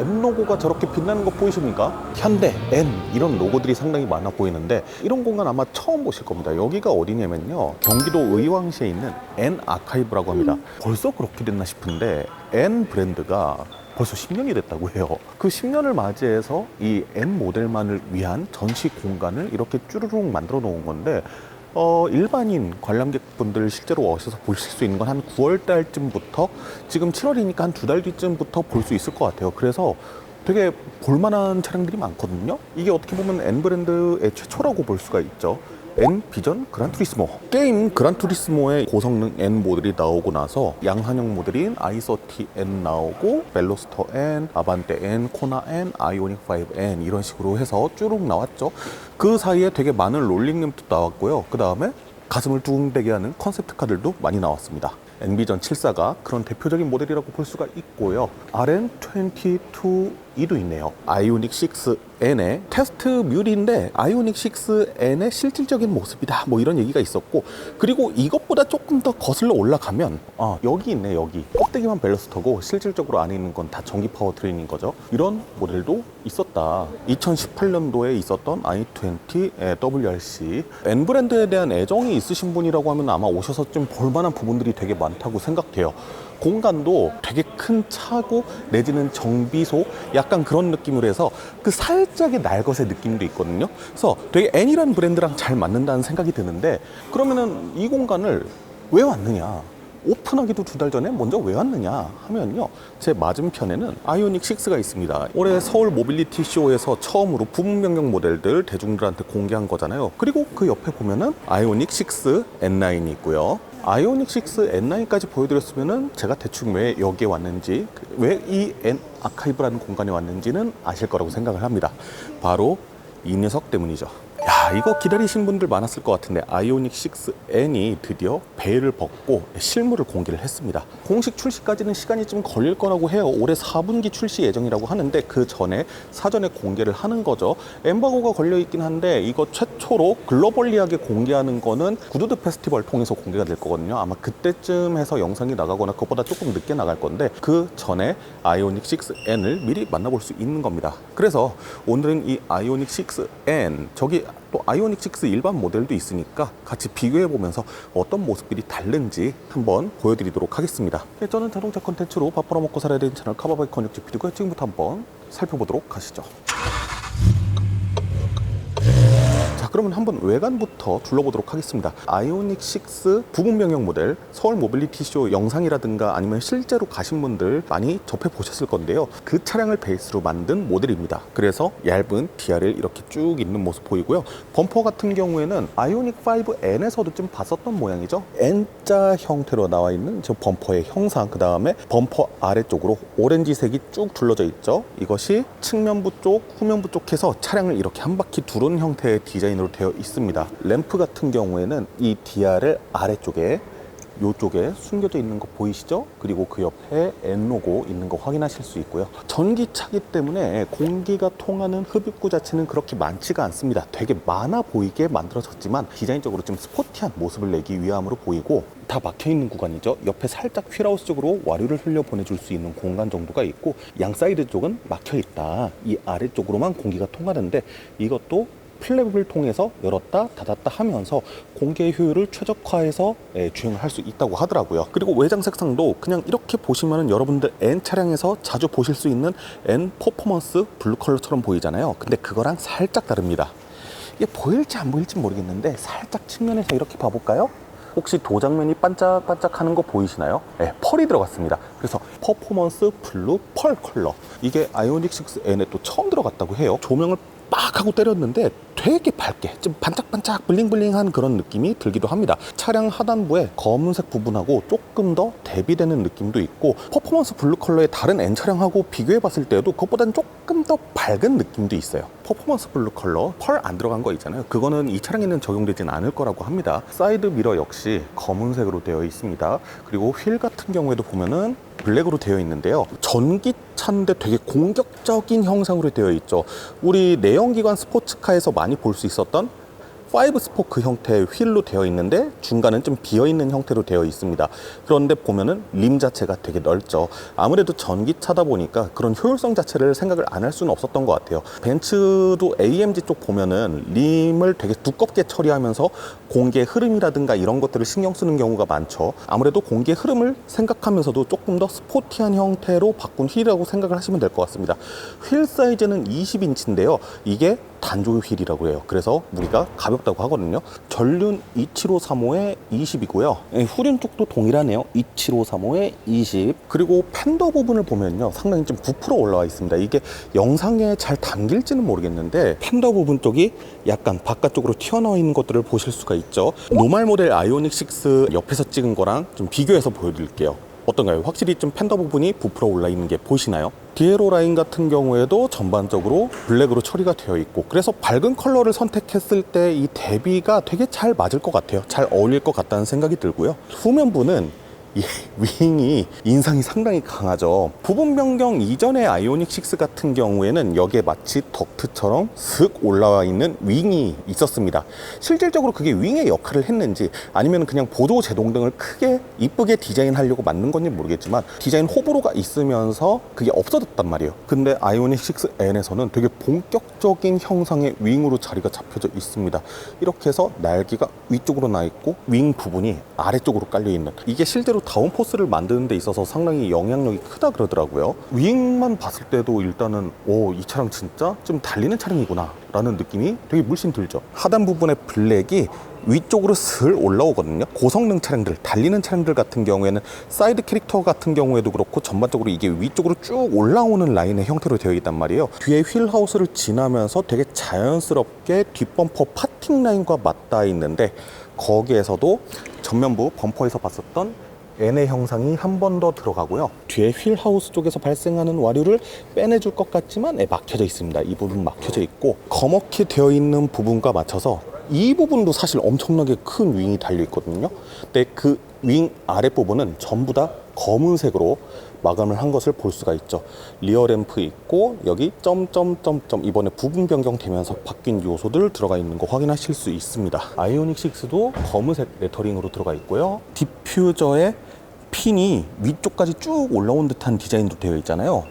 N 로고가 저렇게 빛나는 거 보이십니까? 현대, N 이런 로고들이 상당히 많아 보이는데 이런 공간 아마 처음 보실 겁니다. 여기가 어디냐면요. 경기도 의왕시에 있는 N 아카이브라고 합니다. 벌써 그렇게 됐나 싶은데 N 브랜드가 벌써 10년이 됐다고 해요. 그 10년을 맞이해서 이 N 모델만을 위한 전시 공간을 이렇게 쭈루룩 만들어 놓은 건데 어, 일반인 관람객분들 실제로 오셔서 보실 수 있는 건 한 9월 달쯤부터 지금 7월이니까 한 두 달 뒤쯤부터 볼 수 있을 것 같아요. 그래서 되게 볼만한 차량들이 많거든요. 이게 어떻게 보면 N 브랜드의 최초라고 볼 수가 있죠. N 비전 그란투리스모 게임 그란투리스모의 고성능 N 모델이 나오고 나서 양한형 모델인 i30 N 나오고 벨로스터 N, 아반떼 N, 코나 N, 아이오닉 5 N 이런 식으로 해서 쭈룩 나왔죠. 그 사이에 되게 많은 롤링램도 나왔고요. 그 다음에 가슴을 두근대게 하는 컨셉트 카들도 많이 나왔습니다. 엔비전 74가 그런 대표적인 모델이라고 볼 수가 있고요. RN22E도 있네요. 아이오닉 6N의 테스트 뮬인데 아이오닉 6N의 실질적인 모습이다. 뭐 이런 얘기가 있었고 그리고 이것보다 조금 더 거슬러 올라가면 아, 여기 있네 여기 껍데기만 벨로스터고 실질적으로 안에 있는 건 다 전기 파워 트레인인 거죠. 이런 모델도 있었다. 2018년도에 있었던 i20 WRC N 브랜드에 대한 애정이 있으신 분이라고 하면 아마 오셔서 좀 볼만한 부분들이 되게 많다고 생각돼요. 공간도 되게 큰 차고 내지는 정비소? 약간 그런 느낌으로 해서 그 살짝의 날것의 느낌도 있거든요. 그래서 되게 N이라는 브랜드랑 잘 맞는다는 생각이 드는데 그러면은 이 공간을 왜 왔느냐? 오픈하기도 두 달 전에 먼저 왜 왔느냐? 하면요. 제 맞은편에는 아이오닉 6가 있습니다. 올해 서울 모빌리티 쇼에서 처음으로 부분 변경 모델들 대중들한테 공개한 거잖아요. 그리고 그 옆에 보면은 아이오닉 6 N9이 있고요 아이오닉 6 N9까지 보여드렸으면은 제가 대충 왜 여기에 왔는지 왜 이 N 아카이브라는 공간에 왔는지는 아실 거라고 생각을 합니다. 바로 이 녀석 때문이죠 야, 이거 기다리신 분들 많았을 것 같은데 아이오닉 6N이 드디어 베일을 벗고 실물을 공개를 했습니다. 공식 출시까지는 시간이 좀 걸릴 거라고 해요. 올해 4분기 출시 예정이라고 하는데 그 전에 사전에 공개를 하는 거죠. 엠바고가 걸려 있긴 한데 이거 최초로 글로벌리하게 공개하는 거는 구두드 페스티벌 통해서 공개가 될 거거든요. 아마 그때쯤 해서 영상이 나가거나 그것보다 조금 늦게 나갈 건데 그 전에 아이오닉 6N을 미리 만나볼 수 있는 겁니다. 그래서 오늘은 이 아이오닉 6N 저기 또 아이오닉 6 일반 모델도 있으니까 같이 비교해 보면서 어떤 모습들이 다른지 한번 보여드리도록 하겠습니다. 네, 저는 자동차 콘텐츠로 밥 벌어먹고 살아야 되는 채널 카바바이 컨육지 피디고요. 지금부터 한번 살펴보도록 하시죠. 자, 그러면 한번 외관부터 둘러보도록 하겠습니다. 아이오닉 6 부분 변경 모델 서울 모빌리티 쇼 영상이라든가 아니면 실제로 가신 분들 많이 접해 보셨을 건데요. 그 차량을 베이스로 만든 모델입니다. 그래서 얇은 DRL 이렇게 쭉 있는 모습 보이고요. 범퍼 같은 경우에는 아이오닉 5N에서도 좀 봤었던 모양이죠. N자 형태로 나와 있는 저 범퍼의 형상, 그 다음에 범퍼 아래쪽으로 오렌지색이 쭉 둘러져 있죠. 이것이 측면부 쪽, 후면부 쪽 해서 차량을 이렇게 한 바퀴 두른 형태의 디자인으로 되어 있습니다. 램프 같은 경우에는 이 DRL 아래쪽에 이쪽에 숨겨져 있는 거 보이시죠? 그리고 그 옆에 N 로고 있는 거 확인하실 수 있고요. 전기차기 때문에 공기가 통하는 흡입구 자체는 그렇게 많지가 않습니다. 되게 많아 보이게 만들어졌지만 디자인적으로 좀 스포티한 모습을 내기 위함으로 보이고 다 막혀 있는 구간이죠. 옆에 살짝 휠하우스 쪽으로 와류를 흘려 보내줄 수 있는 공간 정도가 있고 양 사이드 쪽은 막혀 있다. 이 아래쪽으로만 공기가 통하는데 이것도 플랩을 통해서 열었다 닫았다 하면서 공개 효율을 최적화해서 예, 주행을 할 수 있다고 하더라고요. 그리고 외장 색상도 그냥 이렇게 보시면은 여러분들 N 차량에서 자주 보실 수 있는 N 퍼포먼스 블루 컬러처럼 보이잖아요. 근데 그거랑 살짝 다릅니다. 이게 보일지 안 보일지 모르겠는데 살짝 측면에서 이렇게 봐볼까요? 혹시 도장면이 반짝반짝 하는 거 보이시나요? 네, 펄이 들어갔습니다. 그래서 퍼포먼스 블루 펄 컬러. 이게 아이오닉 6N에 또 처음 들어갔다고 해요. 조명을 빡 하고 때렸는데 되게 밝게 좀 반짝반짝 블링블링한 그런 느낌이 들기도 합니다. 차량 하단부에 검은색 부분하고 조금 더 대비되는 느낌도 있고 퍼포먼스 블루 컬러의 다른 N 차량하고 비교해 봤을 때도 그것보다는 조금 더 밝은 느낌도 있어요. 퍼포먼스 블루 컬러 펄 안 들어간 거 있잖아요. 그거는 이 차량에는 적용되진 않을 거라고 합니다. 사이드 미러 역시 검은색으로 되어 있습니다. 그리고 휠 같은 경우에도 보면은 블랙으로 되어 있는데요. 전기차인데 되게 공격적인 형상으로 되어 있죠. 우리 내연기관 스포츠카에서 많이 볼 수 있었던 5 스포크 형태의 휠로 되어 있는데 중간은 좀 비어 있는 형태로 되어 있습니다. 그런데 보면은 림 자체가 되게 넓죠. 아무래도 전기차다 보니까 그런 효율성 자체를 생각을 안 할 수는 없었던 것 같아요. 벤츠도 AMG 쪽 보면은 림을 되게 두껍게 처리하면서 공기의 흐름이라든가 이런 것들을 신경 쓰는 경우가 많죠. 아무래도 공기의 흐름을 생각하면서도 조금 더 스포티한 형태로 바꾼 휠이라고 생각을 하시면 될 것 같습니다. 휠 사이즈는 20인치인데요. 이게 단조의 휠이라고 해요. 그래서 무게가 가볍다고 하거든요. 전륜 27535에 20이고요. 후륜 쪽도 동일하네요. 27535에 20. 그리고 팬더 부분을 보면요. 상당히 좀 부풀어 올라와 있습니다. 이게 영상에 잘 담길지는 모르겠는데 팬더 부분 쪽이 약간 바깥쪽으로 튀어나와 있는 것들을 보실 수가 있죠. 노말 모델 아이오닉 6 옆에서 찍은 거랑 좀 비교해서 보여드릴게요. 어떤가요? 확실히 좀 팬더 부분이 부풀어 올라 있는 게 보이시나요? 디에로 라인 같은 경우에도 전반적으로 블랙으로 처리가 되어 있고 그래서 밝은 컬러를 선택했을 때 이 대비가 되게 잘 맞을 것 같아요. 잘 어울릴 것 같다는 생각이 들고요. 후면부는 이 윙이 인상이 상당히 강하죠. 부분 변경 이전의 아이오닉 6 같은 경우에는 여기에 마치 덕트처럼 슥 올라와 있는 윙이 있었습니다. 실질적으로 그게 윙의 역할을 했는지 아니면 그냥 보조 제동등을 크게 이쁘게 디자인하려고 만든 건지 모르겠지만 디자인 호불호가 있으면서 그게 없어졌단 말이에요. 근데 아이오닉 6N에서는 되게 본격적인 형상의 윙으로 자리가 잡혀져 있습니다. 이렇게 해서 날개가 위쪽으로 나 있고 윙 부분이 아래쪽으로 깔려 있는 이게 실제로 다운포스를 만드는 데 있어서 상당히 영향력이 크다 그러더라고요. 윙만 봤을 때도 일단은 오, 이 차량 진짜 좀 달리는 차량이구나 라는 느낌이 되게 물씬 들죠. 하단 부분의 블랙이 위쪽으로 슬 올라오거든요. 고성능 차량들, 달리는 차량들 같은 경우에는 사이드 캐릭터 같은 경우에도 그렇고 전반적으로 이게 위쪽으로 쭉 올라오는 라인의 형태로 되어 있단 말이에요. 뒤에 휠하우스를 지나면서 되게 자연스럽게 뒷범퍼 파팅 라인과 맞닿아 있는데 거기에서도 전면부 범퍼에서 봤었던 N의 형상이 한 번 더 들어가고요. 뒤에 휠하우스 쪽에서 발생하는 와류를 빼내줄 것 같지만 네, 막혀져 있습니다. 이 부분 막혀져 있고 거먹게 되어 있는 부분과 맞춰서 이 부분도 사실 엄청나게 큰 윙이 달려 있거든요. 근데 그 윙 아랫부분은 전부 다 검은색으로 마감을 한 것을 볼 수가 있죠. 리어 램프 있고 여기 점점점점 이번에 부분 변경되면서 바뀐 요소들 들어가 있는 거 확인하실 수 있습니다. 아이오닉 6도 검은색 레터링으로 들어가 있고요. 디퓨저의 핀이 위쪽까지 쭉 올라온 듯한 디자인도 되어 있잖아요.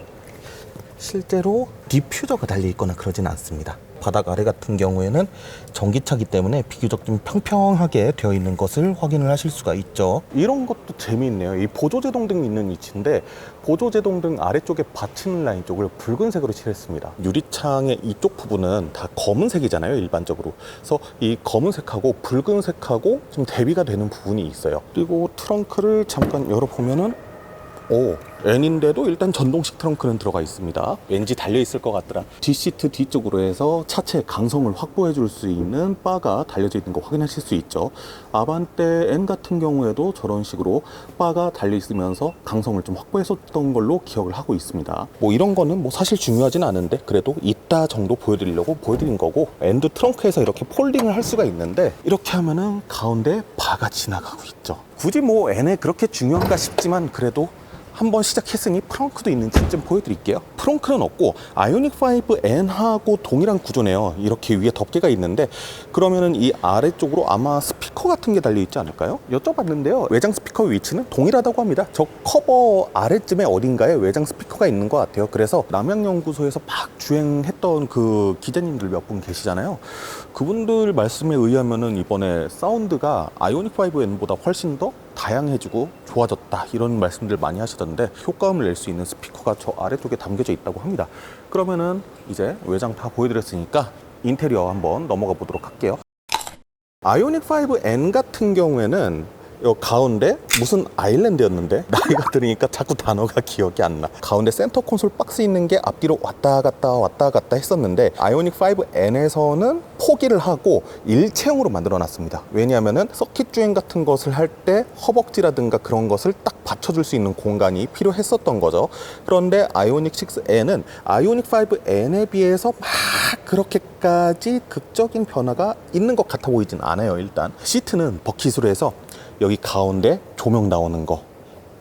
실제로 디퓨저가 달려 있거나 그러진 않습니다. 바닥 아래 같은 경우에는 전기차기 때문에 비교적 좀 평평하게 되어 있는 것을 확인을 하실 수가 있죠. 이런 것도 재미있네요. 이 보조제동등이 있는 위치인데 보조제동등 아래쪽에 받치는 라인 쪽을 붉은색으로 칠했습니다. 유리창의 이쪽 부분은 다 검은색이잖아요, 일반적으로. 그래서 이 검은색하고 붉은색하고 좀 대비가 되는 부분이 있어요. 그리고 트렁크를 잠깐 열어보면은 오, N인데도 일단 전동식 트렁크는 들어가 있습니다. 왠지 달려 있을 것 같더라. 뒷시트 뒤쪽으로 해서 차체 강성을 확보해 줄 수 있는 바가 달려져 있는 거 확인하실 수 있죠. 아반떼 N 같은 경우에도 저런 식으로 바가 달려 있으면서 강성을 좀 확보했었던 걸로 기억을 하고 있습니다. 뭐 이런 거는 뭐 사실 중요하진 않은데 그래도 이따 정도 보여드리려고 보여드린 거고 엔드 트렁크에서 이렇게 폴딩을 할 수가 있는데 이렇게 하면은 가운데 바가 지나가고 있죠. 굳이 뭐 N에 그렇게 중요한가 싶지만 그래도 한번 시작했으니 프렁크도 있는지 좀 보여드릴게요. 프렁크는 없고 아이오닉 5N하고 동일한 구조네요. 이렇게 위에 덮개가 있는데 그러면은 이 아래쪽으로 아마 스피커 같은 게 달려 있지 않을까요? 여쭤봤는데요. 외장 스피커 위치는 동일하다고 합니다. 저 커버 아래쯤에 어딘가에 외장 스피커가 있는 것 같아요. 그래서 남양연구소에서 막 주행했던 그 기자님들 몇 분 계시잖아요. 그분들 말씀에 의하면은 이번에 사운드가 아이오닉 5N보다 훨씬 더 다양해지고 좋아졌다 이런 말씀들 많이 하시던데 효과음을 낼 수 있는 스피커가 저 아래쪽에 담겨져 있다고 합니다. 그러면은 이제 외장 다 보여드렸으니까 인테리어 한번 넘어가 보도록 할게요. 아이오닉 5N 같은 경우에는 요 가운데 무슨 아일랜드였는데 나이가 들으니까 자꾸 단어가 기억이 안 나. 가운데 센터 콘솔 박스 있는 게 앞뒤로 왔다 갔다 왔다 갔다 했었는데 아이오닉 5N에서는 포기를 하고 일체형으로 만들어 놨습니다. 왜냐하면은 서킷 주행 같은 것을 할 때 허벅지라든가 그런 것을 딱 받쳐줄 수 있는 공간이 필요했었던 거죠. 그런데 아이오닉 6N은 아이오닉 5N에 비해서 막 그렇게까지 극적인 변화가 있는 것 같아 보이진 않아요. 일단 시트는 버킷으로 해서 여기 가운데 조명 나오는 거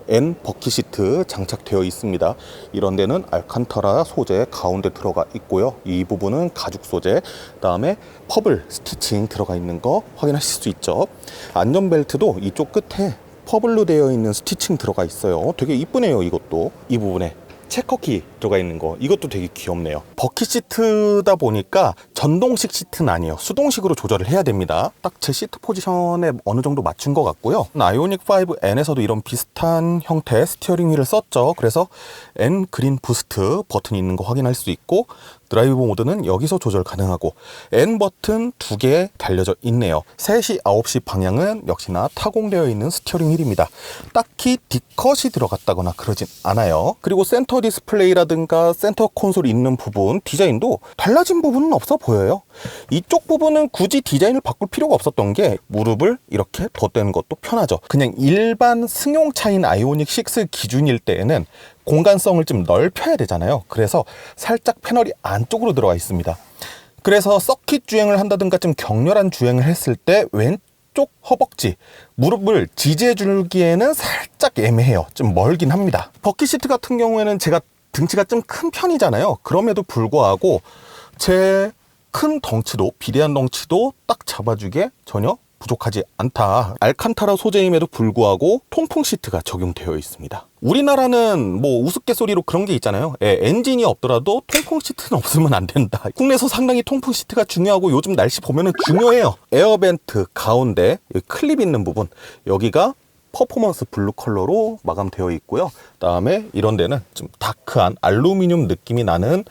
N 버킷 시트 장착되어 있습니다. 이런 데는 알칸타라 소재 가운데 들어가 있고요. 이 부분은 가죽 소재, 그다음에 퍼블 스티칭 들어가 있는 거 확인하실 수 있죠. 안전벨트도 이쪽 끝에 퍼블로 되어 있는 스티칭 들어가 있어요. 되게 이쁘네요, 이것도. 이 부분에. 체커키 들어가 있는 거. 이것도 되게 귀엽네요. 버킷 시트다 보니까 전동식 시트는 아니에요. 수동식으로 조절을 해야 됩니다. 딱 제 시트 포지션에 어느 정도 맞춘 것 같고요. 아이오닉 5N에서도 이런 비슷한 형태의 스티어링 휠을 썼죠. 그래서 N 그린 부스트 버튼이 있는 거 확인할 수 있고 드라이브 모드는 여기서 조절 가능하고 N 버튼 두 개 달려져 있네요. 3시 9시 방향은 역시나 타공되어 있는 스티어링 휠입니다. 딱히 D컷이 들어갔다거나 그러진 않아요. 그리고 센터 디스플레이라 든가 센터 콘솔 있는 부분 디자인도 달라진 부분은 없어 보여요 이쪽 부분은 굳이 디자인을 바꿀 필요가 없었던 게 무릎을 이렇게 덧대는 것도 편하죠 그냥 일반 승용차인 아이오닉 6 기준일 때에는 공간성을 좀 넓혀야 되잖아요. 그래서 살짝 패널이 안쪽으로 들어가 있습니다. 그래서 서킷 주행을 한다든가 좀 격렬한 주행을 했을 때 왼쪽 허벅지, 무릎을 지지해 주기에는 살짝 애매해요. 좀 멀긴 합니다. 버킷 시트 같은 경우에는 제가 등치가 좀 큰 편이잖아요. 그럼에도 불구하고 제 큰 덩치도 비대한 덩치도 딱 잡아주게 전혀 부족하지 않다. 알칸타라 소재임에도 불구하고 통풍 시트가 적용되어 있습니다. 우리나라는 뭐 우스갯소리로 그런 게 있잖아요. 예, 엔진이 없더라도 통풍 시트는 없으면 안 된다. 국내에서 상당히 통풍 시트가 중요하고 요즘 날씨 보면은 중요해요. 에어벤트 가운데 클립 있는 부분 여기가 퍼포먼스 블루 컬러로 마감되어 있고요. 그다음에 이런 데는 좀 다크한 알루미늄 느낌이 나는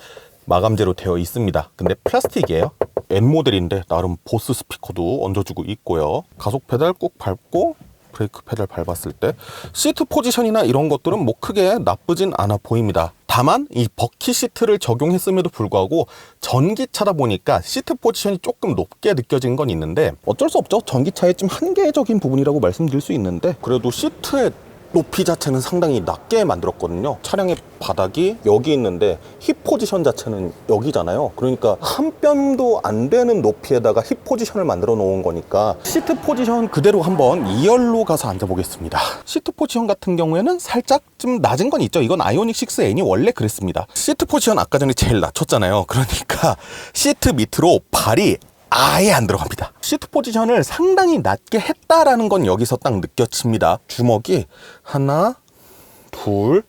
마감재로 되어 있습니다. 근데 플라스틱이에요. N 모델인데 나름 보스 스피커도 얹어주고 있고요. 가속 페달 꾹 밟고 브레이크 페달 밟았을 때 시트 포지션이나 이런 것들은 뭐 크게 나쁘진 않아 보입니다. 다만 이 버킷 시트를 적용했음에도 불구하고 전기차다 보니까 시트 포지션이 조금 높게 느껴진 건 있는데 어쩔 수 없죠. 전기차의 좀 한계적인 부분이라고 말씀드릴 수 있는데 그래도 시트의 높이 자체는 상당히 낮게 만들었거든요. 차량의 바닥이 여기 있는데 힙 포지션 자체는 여기잖아요. 그러니까 한 뼘도 안 되는 높이에다가 힙 포지션을 만들어 놓은 거니까 시트 포지션 그대로 한번 2열로 가서 앉아 보겠습니다. 시트 포지션 같은 경우에는 살짝 좀 낮은 건 있죠. 이건 아이오닉 6N이 원래 그랬습니다. 시트 포지션 아까 전에 제일 낮췄잖아요. 그러니까 시트 밑으로 발이 아예 안 들어갑니다. 시트 포지션을 상당히 낮게 했다라는 건 여기서 딱 느껴집니다. 주먹이 하나, 둘,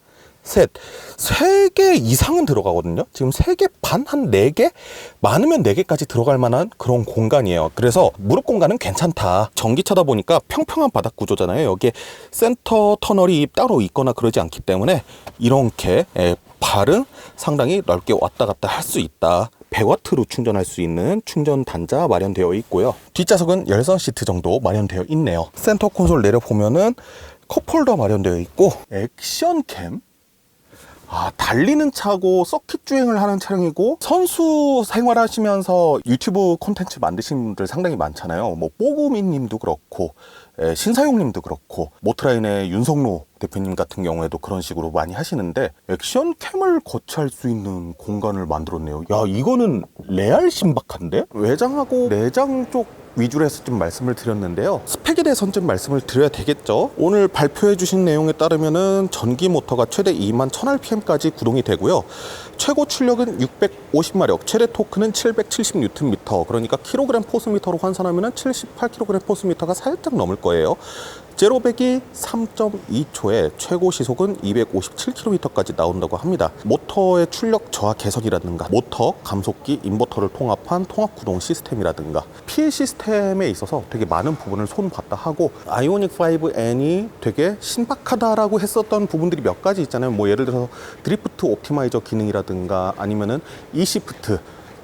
셋, 세 개 이상은 들어가거든요. 지금 세 개 반, 한 네 개? 많으면 네 개까지 들어갈 만한 그런 공간이에요. 그래서 무릎 공간은 괜찮다. 전기차다 보니까 평평한 바닥 구조잖아요. 여기에 센터 터널이 따로 있거나 그러지 않기 때문에 이렇게 예, 발은 상당히 넓게 왔다 갔다 할 수 있다. 100와트로 충전할 수 있는 충전 단자 마련되어 있고요. 뒷좌석은 열선 시트 정도 마련되어 있네요. 센터 콘솔 내려보면은 컵홀더 마련되어 있고 액션캠 아, 달리는 차고 서킷 주행을 하는 차량이고 선수 생활하시면서 유튜브 콘텐츠 만드신 분들 상당히 많잖아요. 뭐 뽀구미 님도 그렇고 에, 신사용 님도 그렇고 모트라인의 윤성로 대표님 같은 경우에도 그런 식으로 많이 하시는데 액션 캠을 거치할 수 있는 공간을 만들었네요. 야, 이거는 레알 신박한데? 외장하고 내장 쪽 위주로 해서 좀 말씀을 드렸는데요. 스펙에 대해서는 좀 말씀을 드려야 되겠죠. 오늘 발표해 주신 내용에 따르면은 전기 모터가 최대 2만 1000rpm까지 구동이 되고요. 최고 출력은 650마력, 최대 토크는 770Nm. 그러니까 킬로그램 포스미터로 환산하면은 78kg 포스미터가 살짝 넘을 거예요. 제로백이 3.2초에 최고 시속은 257km까지 나온다고 합니다. 모터의 출력 저하 개선이라든가 모터, 감속기, 인버터를 통합한 통합 구동 시스템이라든가 PL 시스템에 있어서 되게 많은 부분을 손봤다 하고 아이오닉 5N이 되게 신박하다라고 했었던 부분들이 몇 가지 있잖아요. 뭐 예를 들어서 드리프트 옵티마이저 기능이라든가 아니면은 e시프트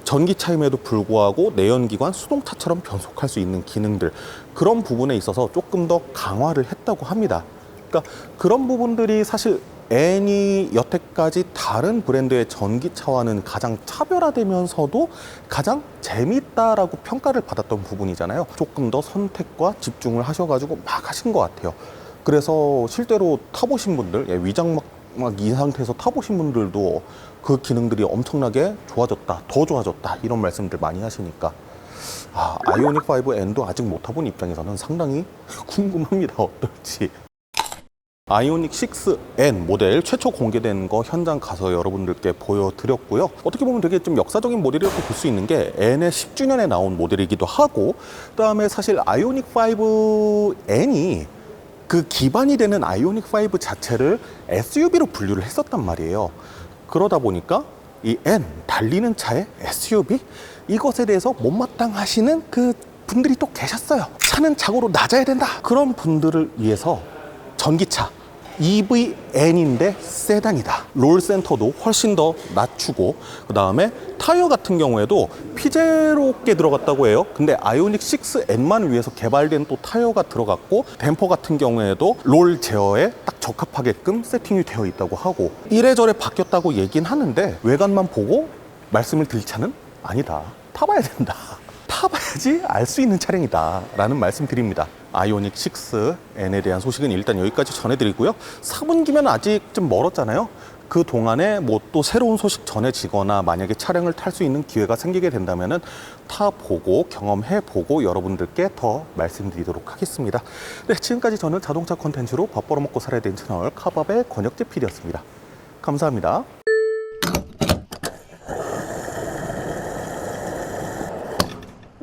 전기차임에도 불구하고 내연기관 수동차처럼 변속할 수 있는 기능들 그런 부분에 있어서 조금 더 강화를 했다고 합니다. 그러니까 그런 부분들이 사실 N이 여태까지 다른 브랜드의 전기차와는 가장 차별화되면서도 가장 재밌다라고 평가를 받았던 부분이잖아요. 조금 더 선택과 집중을 하셔가지고 막 하신 것 같아요. 그래서 실제로 타보신 분들, 예, 위장막 막이 상태에서 타보신 분들도 그 기능들이 엄청나게 좋아졌다, 더 좋아졌다 이런 말씀들 많이 하시니까 아, 아이오닉 5N도 아직 못 타본 입장에서는 상당히 궁금합니다 어떨지 아이오닉 6N 모델 최초 공개된 거 현장 가서 여러분들께 보여드렸고요. 어떻게 보면 되게 좀 역사적인 모델이라고 볼 수 있는 게 N의 10주년에 나온 모델이기도 하고, 그 다음에 사실 아이오닉 5N이 그 기반이 되는 아이오닉 5 자체를 SUV로 분류를 했었단 말이에요. 그러다 보니까 이 N 달리는 차의 SUV 이것에 대해서 못마땅하시는 그 분들이 또 계셨어요. 차는 자고로 낮아야 된다. 그런 분들을 위해서 전기차 EVN인데 세단이다. 롤 센터도 훨씬 더 낮추고 그 다음에 타이어 같은 경우에도 피제로게 들어갔다고 해요. 근데 아이오닉 6N만을 위해서 개발된 또 타이어가 들어갔고 댐퍼 같은 경우에도 롤 제어에 딱 적합하게끔 세팅이 되어 있다고 하고 이래저래 바뀌었다고 얘긴 하는데 외관만 보고 말씀을 드릴 차는 아니다. 타봐야 된다. 타봐야지 알 수 있는 차량이다 라는 말씀 드립니다. 아이오닉 6N에 대한 소식은 일단 여기까지 전해드리고요. 4분기면 아직 좀 멀었잖아요. 그 동안에 뭐 또 새로운 소식 전해지거나 만약에 차량을 탈 수 있는 기회가 생기게 된다면은 타보고 경험해보고 여러분들께 더 말씀드리도록 하겠습니다. 네 지금까지 저는 자동차 콘텐츠로 밥 벌어먹고 살아야 되는 채널 카밥의 권혁재 PD였습니다. 감사합니다